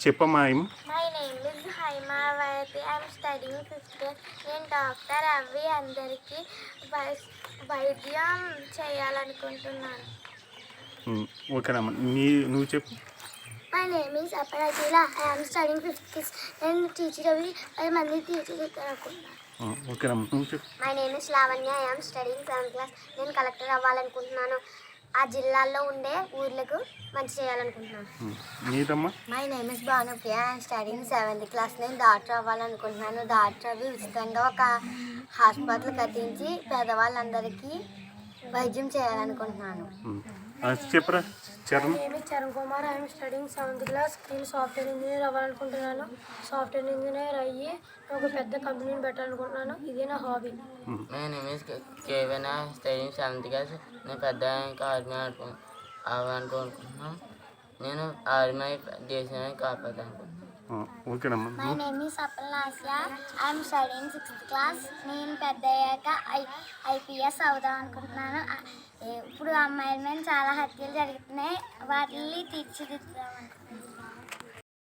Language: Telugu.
చెప్పమ్మా ఏం my name is Haimavati I'm studying fifth నేను డాక్టర్ అవి అందరికీ వైద్యం చేయాలనుకుంటున్నాను. ఉమ్, ఓకేనమ్మా నీ నువ్వు చెప్పు. My name is Aparajila I'm studying fifth నేను టీచర్ అవి పది మంది టీచర్ అనుకుంటున్నాను ఆ, ఓకేనమ్మా నువ్వు చెప్పు. My name is Lavanya I'm studying seventh class నేను కలెక్టర్ అవ్వాలనుకుంటున్నాను. ఆ జిల్లాల్లో ఉండే ఊర్లకు మంచి చేయాలనుకుంటున్నాను. నీదమ్మా? My name is Bhanupriya I'm studying seventh class నేను డాక్టర్ అవ్వాలనుకుంటున్నాను. డాక్టర్ అవి ఉచితంగా ఒక హాస్పిటల్ కట్టించి పేదవాళ్ళందరికీ వైద్యం చేయాలనుకుంటున్నాను. చెప్పురా చరణ్. నేను Charan Kumar I'm studying seventh class నేను సాఫ్ట్వేర్ ఇంజనీర్ అవ్వాలనుకుంటున్నాను. సాఫ్ట్వేర్ ఇంజనీర్ అయ్యి ఒక పెద్ద కంపెనీని పెట్టాలనుకుంటున్నాను. ఇదే నా hobby name is Kevan studying seventh class నేను పెద్ద ఇంకా ఆర్మీ అవ్వాలనుకుంటున్నాను. నేను ఆర్మీ దేశాన్ని కాపాడాలనుకుంటున్నాను. ఓకేనమ్మా మై నువ్వు name is Appalasya I'm studying sixth class నేను పెద్ద అయ్యాక ఐ ఐపీఎస్ అవుదాం అనుకుంటున్నాను. ఇప్పుడు అమ్మాయిల మీద చాలా హత్యలు జరుగుతున్నాయి వాటిని తీర్చిదిద్దాం అనుకుంటున్నాను.